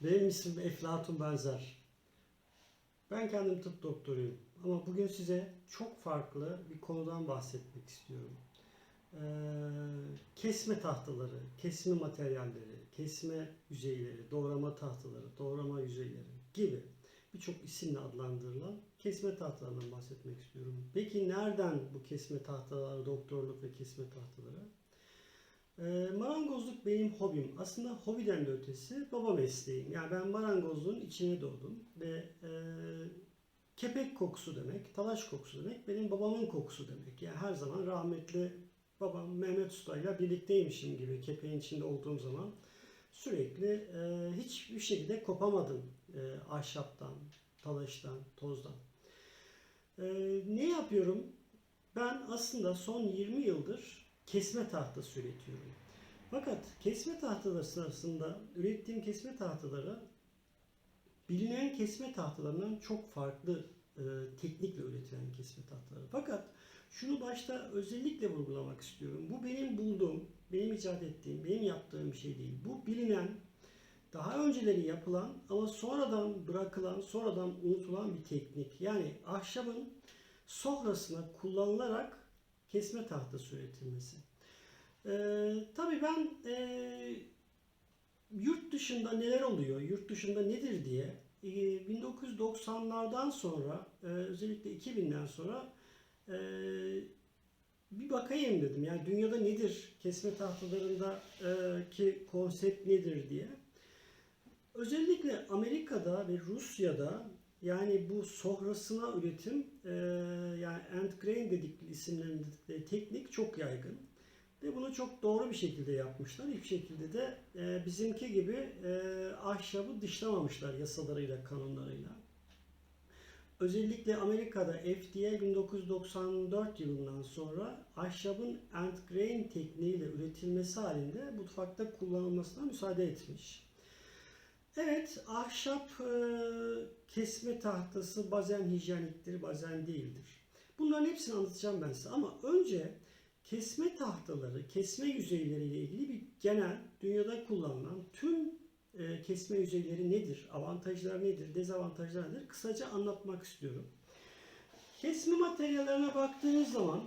Benim ismim Eflatun Benzer. Ben kendim tıp doktoruyum. Ama bugün size çok farklı bir konudan bahsetmek istiyorum. Ee, kesme tahtaları, kesme materyalleri, kesme yüzeyleri, doğrama tahtaları, doğrama yüzeyleri gibi birçok isimle adlandırılan kesme tahtalarından bahsetmek istiyorum. Peki nereden bu kesme tahtaları, doktorluk ve kesme tahtaları? Ee, marangozluk benim hobim. Aslında hobiden de ötesi baba mesleğim. Yani ben marangozluğun içine doğdum ve e, kepek kokusu demek, talaş kokusu demek benim babamın kokusu demek. Yani her zaman rahmetli babam Mehmet Usta ile birlikteymişim gibi kepeğin içinde olduğum zaman sürekli e, hiçbir şekilde kopamadım e, ahşaptan, talaştan, tozdan. E, ne yapıyorum? Ben aslında son 20 yıldır kesme tahtası üretiyorum. Fakat kesme tahtaları sırasında ürettiğim kesme tahtaları bilinen kesme tahtalarından çok farklı e, teknikle üretilen kesme tahtaları. Fakat şunu başta özellikle vurgulamak istiyorum. Bu benim bulduğum, benim icat ettiğim, benim yaptığım bir şey değil. Bu bilinen, daha önceleri yapılan ama sonradan bırakılan, sonradan unutulan bir teknik. Yani ahşabın sofrasına kullanılarak kesme tahtası üretilmesi. Ee, tabii ben e, yurt dışında neler oluyor, yurt dışında nedir diye e, 1990'lardan sonra e, özellikle 2000'den sonra e, bir bakayım dedim. Yani dünyada nedir, kesme tahtalarında e, ki konsept nedir diye. Özellikle Amerika'da ve Rusya'da yani bu sofrasına üretim e, end grain dedikleri isimlendirdikleri teknik çok yaygın. Ve bunu çok doğru bir şekilde yapmışlar. Hiçbir şekilde de e, bizimki gibi e, ahşabı dışlamamışlar yasalarıyla, kanunlarıyla. Özellikle Amerika'da FDA 1994 yılından sonra ahşabın end grain tekniğiyle üretilmesi halinde mutfakta kullanılmasına müsaade etmiş. Evet, ahşap e, kesme tahtası bazen hijyeniktir, bazen değildir. Bunların hepsini anlatacağım ben size ama önce kesme tahtaları, kesme yüzeyleriyle ilgili bir genel dünyada kullanılan tüm e, kesme yüzeyleri nedir, avantajlar nedir, dezavantajlar nedir kısaca anlatmak istiyorum. Kesme materyallerine baktığınız zaman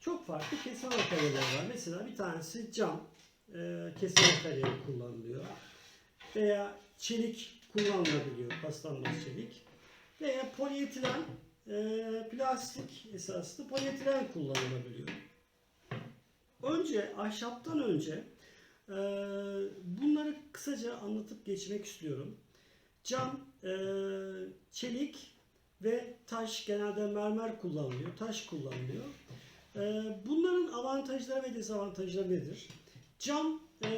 çok farklı kesme materyalleri var. Mesela bir tanesi cam e, kesme materyali kullanılıyor. Veya çelik kullanılabiliyor, paslanmaz çelik. Veya polietilen, e, plastik esaslı polietilen kullanılabiliyor. Önce ahşaptan önce e, bunları kısaca anlatıp geçmek istiyorum. Cam, e, çelik ve taş genelde mermer kullanılıyor, taş kullanılıyor. E, bunların avantajları ve dezavantajları nedir? Cam e,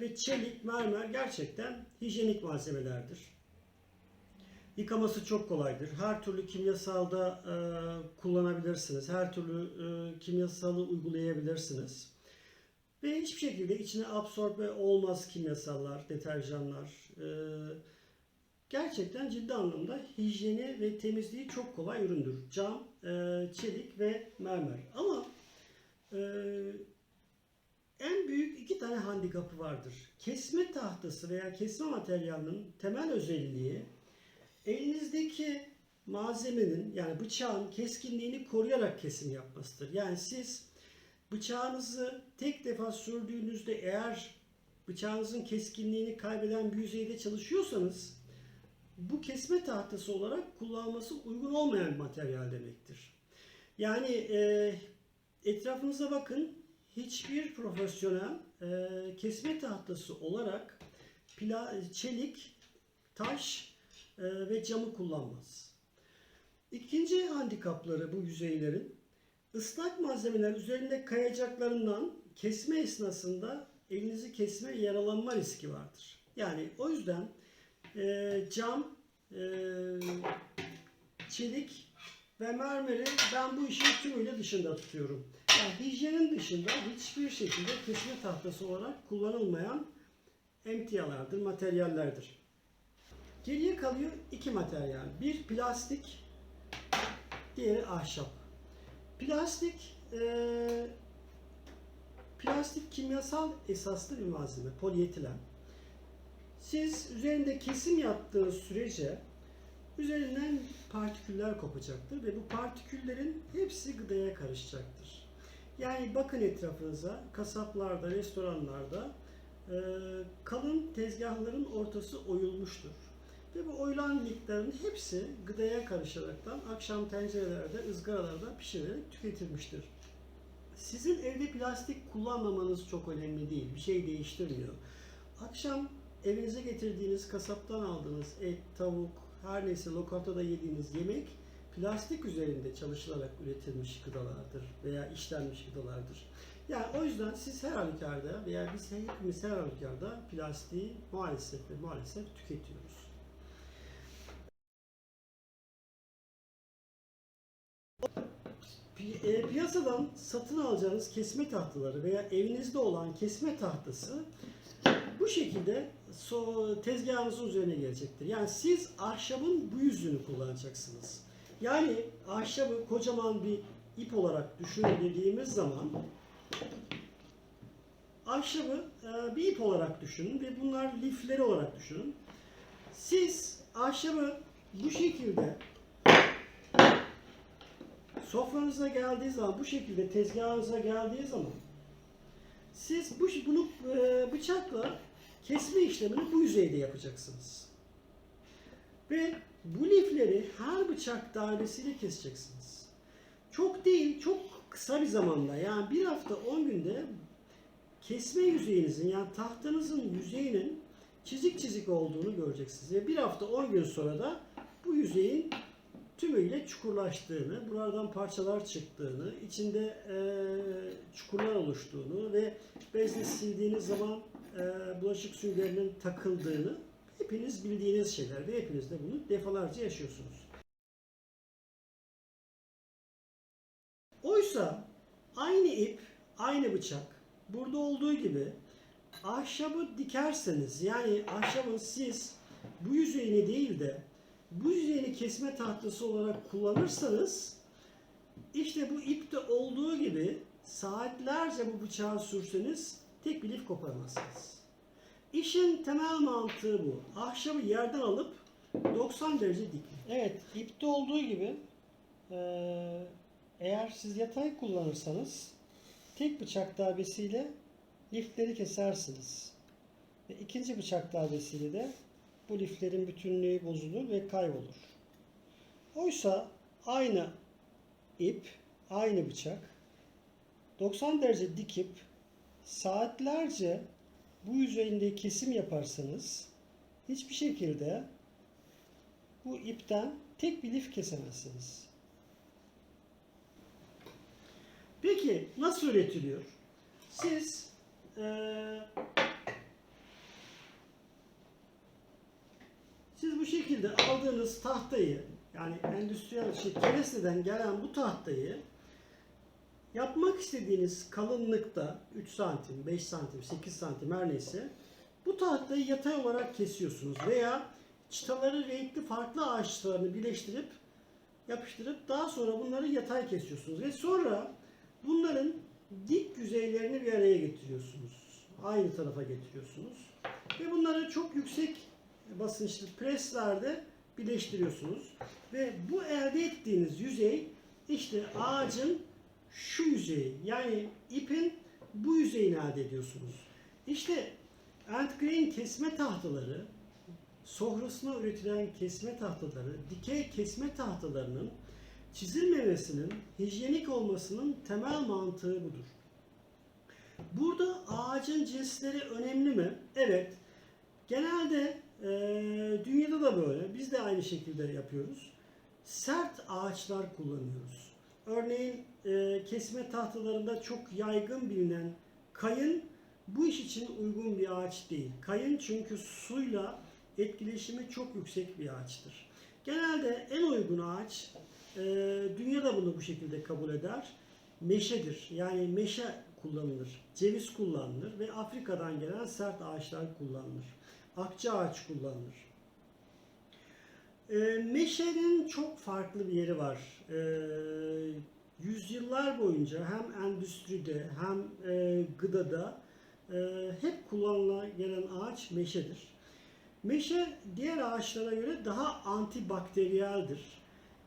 ve çelik, mermer gerçekten hijyenik malzemelerdir. Yıkaması çok kolaydır. Her türlü kimyasalda e, kullanabilirsiniz. Her türlü e, kimyasalı uygulayabilirsiniz. Ve hiçbir şekilde içine absorbe olmaz kimyasallar, deterjanlar. E, gerçekten ciddi anlamda hijyeni ve temizliği çok kolay üründür. Cam, e, çelik ve mermer. Ama e, en büyük iki tane handikapı vardır. Kesme tahtası veya kesme materyalinin temel özelliği elinizdeki malzemenin yani bıçağın keskinliğini koruyarak kesim yapmasıdır. Yani siz bıçağınızı tek defa sürdüğünüzde eğer bıçağınızın keskinliğini kaybeden bir yüzeyde çalışıyorsanız bu kesme tahtası olarak kullanılması uygun olmayan bir materyal demektir. Yani e, etrafınıza bakın hiçbir profesyonel e, kesme tahtası olarak pla, çelik, taş e, ve camı kullanmaz. İkinci handikapları bu yüzeylerin ıslak malzemeler üzerinde kayacaklarından kesme esnasında elinizi kesme yaralanma riski vardır. Yani o yüzden e, cam, e, çelik ve mermeri ben bu işin tümüyle dışında tutuyorum. Yani hijyenin dışında hiçbir şekilde kesme tahtası olarak kullanılmayan emtialardır, materyallerdir. Geriye kalıyor iki materyal. Bir plastik, diğeri ahşap. Plastik, e, plastik kimyasal esaslı bir malzeme, polietilen. Siz üzerinde kesim yaptığınız sürece üzerinden partiküller kopacaktır ve bu partiküllerin hepsi gıdaya karışacaktır. Yani bakın etrafınıza, kasaplarda, restoranlarda e, kalın tezgahların ortası oyulmuştur. Ve bu oyulan miktarın hepsi gıdaya karışaraktan akşam tencerelerde, ızgaralarda pişirilerek tüketilmiştir. Sizin evde plastik kullanmamanız çok önemli değil. Bir şey değiştirmiyor. Akşam evinize getirdiğiniz, kasaptan aldığınız et, tavuk, her neyse lokantada yediğiniz yemek plastik üzerinde çalışılarak üretilmiş gıdalardır veya işlenmiş gıdalardır. Yani o yüzden siz her halükarda veya biz hepimiz her halükarda plastiği maalesef ve maalesef tüketiyoruz. E, piyasadan satın alacağınız kesme tahtaları veya evinizde olan kesme tahtası bu şekilde so tezgahınızın üzerine gelecektir. Yani siz ahşabın bu yüzünü kullanacaksınız. Yani ahşabı kocaman bir ip olarak düşünün zaman ahşabı e, bir ip olarak düşünün ve bunlar lifleri olarak düşünün. Siz ahşabı bu şekilde sofranıza geldiği zaman bu şekilde tezgahınıza geldiği zaman siz bu bunu e, bıçakla kesme işlemini bu yüzeyde yapacaksınız. Ve bu lifleri her bıçak darbesiyle keseceksiniz. Çok değil, çok kısa bir zamanda yani bir hafta 10 günde kesme yüzeyinizin yani tahtanızın yüzeyinin çizik çizik olduğunu göreceksiniz. Ve bir hafta 10 gün sonra da bu yüzeyin tümüyle çukurlaştığını, buradan parçalar çıktığını, içinde e, çukurlar oluştuğunu ve bezle sildiğiniz zaman e, bulaşık süngerinin takıldığını hepiniz bildiğiniz şeyler ve hepiniz de bunu defalarca yaşıyorsunuz. Oysa aynı ip, aynı bıçak burada olduğu gibi ahşabı dikerseniz yani ahşabın siz bu yüzeyini değil de bu yüzeyini kesme tahtası olarak kullanırsanız işte bu ipte olduğu gibi saatlerce bu bıçağı sürseniz tek bir lif koparamazsınız. İşin temel mantığı bu. Ahşabı yerden alıp 90 derece dikmek. Evet, ipte olduğu gibi eee, eğer siz yatay kullanırsanız tek bıçak darbesiyle lifleri kesersiniz. Ve ikinci bıçak darbesiyle de bu liflerin bütünlüğü bozulur ve kaybolur. Oysa aynı ip, aynı bıçak 90 derece dikip saatlerce bu yüzeyinde kesim yaparsanız hiçbir şekilde bu ipten tek bir lif kesemezsiniz. Peki nasıl üretiliyor? Siz eee Siz bu şekilde aldığınız tahtayı yani endüstriyel şey keresteden gelen bu tahtayı yapmak istediğiniz kalınlıkta 3 santim, 5 santim, 8 santim her neyse bu tahtayı yatay olarak kesiyorsunuz veya çıtaları renkli farklı ağaç çıtalarını birleştirip yapıştırıp daha sonra bunları yatay kesiyorsunuz ve sonra bunların dik yüzeylerini bir araya getiriyorsunuz. Aynı tarafa getiriyorsunuz. Ve bunları çok yüksek basınçlı preslerde birleştiriyorsunuz. Ve bu elde ettiğiniz yüzey işte ağacın şu yüzeyi yani ipin bu yüzeyini elde ediyorsunuz. İşte end grain kesme tahtaları sofrasına üretilen kesme tahtaları, dikey kesme tahtalarının çizilmemesinin, hijyenik olmasının temel mantığı budur. Burada ağacın cinsleri önemli mi? Evet. Genelde e, dünyada da böyle. Biz de aynı şekilde yapıyoruz. Sert ağaçlar kullanıyoruz. Örneğin e, kesme tahtalarında çok yaygın bilinen kayın bu iş için uygun bir ağaç değil. Kayın çünkü suyla etkileşimi çok yüksek bir ağaçtır. Genelde en uygun ağaç, e, dünya da bunu bu şekilde kabul eder, meşedir. Yani meşe kullanılır, ceviz kullanılır ve Afrika'dan gelen sert ağaçlar kullanılır. Akça ağaç kullanılır. E, meşenin çok farklı bir yeri var. E, yüzyıllar boyunca hem endüstride hem e, gıdada e, hep kullanılan gelen ağaç meşedir. Meşe diğer ağaçlara göre daha antibakteriyeldir.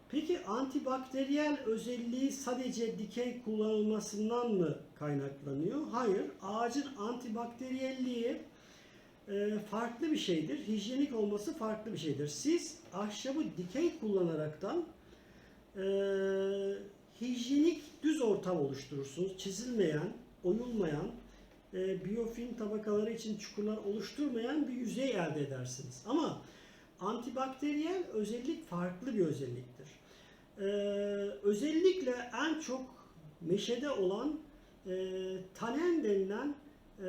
Peki antibakteriyel özelliği sadece dikey kullanılmasından mı kaynaklanıyor? Hayır. Ağacın antibakteriyelliği farklı bir şeydir. Hijyenik olması farklı bir şeydir. Siz ahşabı dikey kullanaraktan e, hijyenik düz ortam oluşturursunuz. Çizilmeyen, oyulmayan, e, biyofilm tabakaları için çukurlar oluşturmayan bir yüzey elde edersiniz. Ama antibakteriyel özellik farklı bir özelliktir. E, özellikle en çok meşede olan e, tanen denilen e,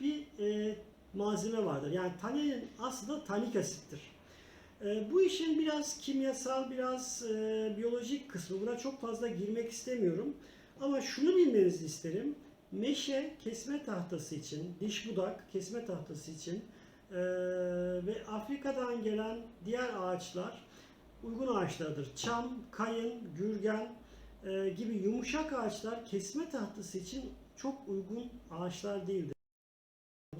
bir e, malzeme vardır. Yani tanenin aslında tanik asittir. E, bu işin biraz kimyasal, biraz e, biyolojik kısmı. Buna çok fazla girmek istemiyorum. Ama şunu bilmenizi isterim. Meşe kesme tahtası için, diş budak kesme tahtası için e, ve Afrika'dan gelen diğer ağaçlar uygun ağaçlardır. Çam, kayın, gürgen e, gibi yumuşak ağaçlar kesme tahtası için çok uygun ağaçlar değildir.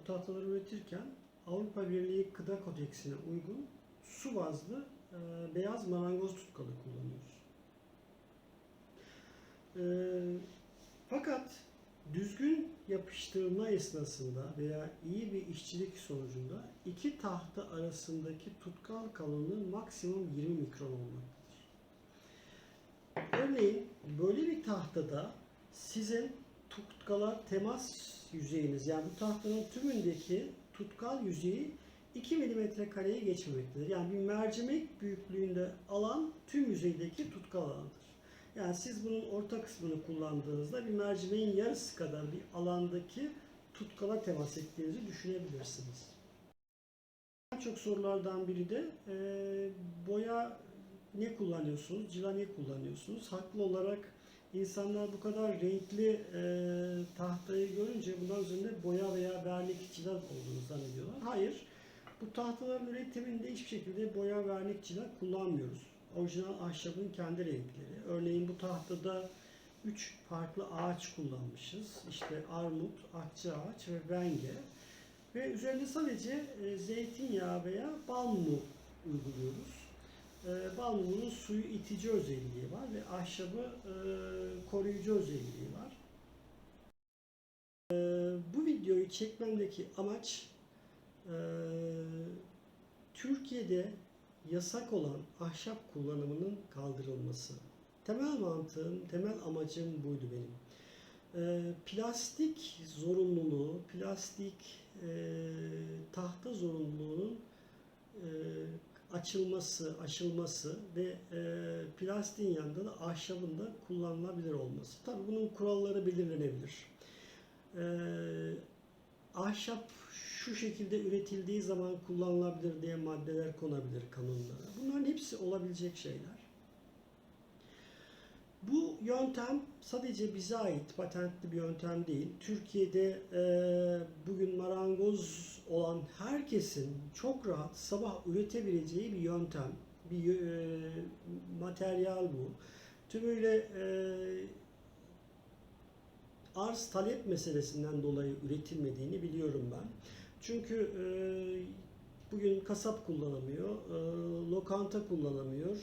Tahtaları üretirken Avrupa Birliği Gıda Kodeksine uygun su bazlı e, beyaz marangoz tutkalı kullanıyoruz. E, fakat düzgün yapıştırma esnasında veya iyi bir işçilik sonucunda iki tahta arasındaki tutkal kalınlığı maksimum 20 mikron olmaktadır. Örneğin böyle bir tahtada sizin tutkala temas yüzeyiniz yani bu tahtanın tümündeki tutkal yüzeyi 2 mm kareye geçmemektedir. Yani bir mercimek büyüklüğünde alan tüm yüzeydeki tutkal alandır. Yani siz bunun orta kısmını kullandığınızda bir mercimeğin yarısı kadar bir alandaki tutkala temas ettiğinizi düşünebilirsiniz. En çok sorulardan biri de e, boya ne kullanıyorsunuz, cila ne kullanıyorsunuz? Haklı olarak insanlar bu kadar renkli e, tahtayı görünce bundan üzerinde boya veya vernik cila olduğunu zannediyorlar. Hayır, bu tahtaların üretiminde hiçbir şekilde boya, vernik cila kullanmıyoruz orijinal ahşabın kendi renkleri. Örneğin bu tahtada üç farklı ağaç kullanmışız. İşte armut, akça ağaç ve benge. Ve üzerinde sadece e, zeytinyağı veya bal uyguluyoruz. E, bal mumunun suyu itici özelliği var ve ahşabı e, koruyucu özelliği var. E, bu videoyu çekmemdeki amaç e, Türkiye'de yasak olan ahşap kullanımının kaldırılması. Temel mantığım, temel amacım buydu benim. Plastik zorunluluğu, plastik tahta zorunluluğunun açılması, aşılması ve e, plastiğin yanında da ahşabın da kullanılabilir olması. Tabii bunun kuralları belirlenebilir. E, ahşap şu şekilde üretildiği zaman kullanılabilir diye maddeler konabilir kanunlara. Bunların hepsi olabilecek şeyler. Bu yöntem sadece bize ait patentli bir yöntem değil. Türkiye'de e, bugün marangoz olan herkesin çok rahat sabah üretebileceği bir yöntem, bir e, materyal bu. Tümüyle e, arz talep meselesinden dolayı üretilmediğini biliyorum ben. Çünkü e, bugün kasap kullanamıyor, e, lokanta kullanamıyor,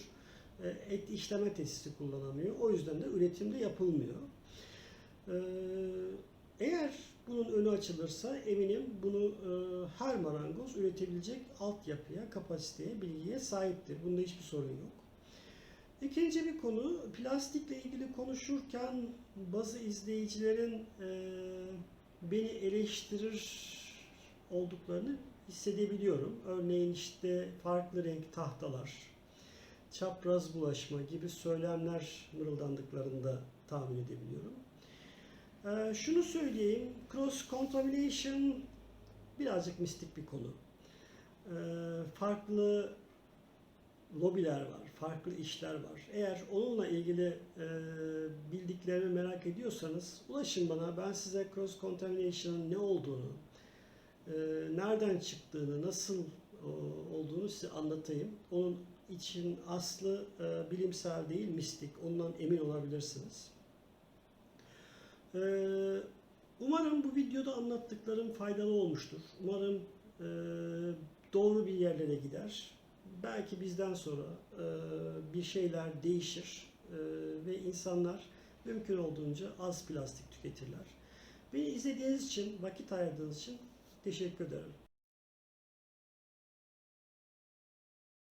et işleme tesisi kullanamıyor. O yüzden de üretimde yapılmıyor. E, eğer bunun önü açılırsa eminim bunu e, her marangoz üretebilecek altyapıya, kapasiteye, bilgiye sahiptir. Bunda hiçbir sorun yok. İkinci bir konu, plastikle ilgili konuşurken bazı izleyicilerin e, beni eleştirir olduklarını hissedebiliyorum. Örneğin işte farklı renk tahtalar, çapraz bulaşma gibi söylemler mırıldandıklarında tahmin edebiliyorum. Ee, şunu söyleyeyim, cross contamination birazcık mistik bir konu. Ee, farklı lobiler var, farklı işler var. Eğer onunla ilgili e, bildiklerimi merak ediyorsanız ulaşın bana. Ben size cross contamination'ın ne olduğunu, e, nereden çıktığını, nasıl e, olduğunu size anlatayım. Onun için aslı e, bilimsel değil, mistik. Ondan emin olabilirsiniz. E, umarım bu videoda anlattıklarım faydalı olmuştur. Umarım e, doğru bir yerlere gider. Belki bizden sonra e, bir şeyler değişir e, ve insanlar mümkün olduğunca az plastik tüketirler. Beni izlediğiniz için, vakit ayırdığınız için teşekkür ederim.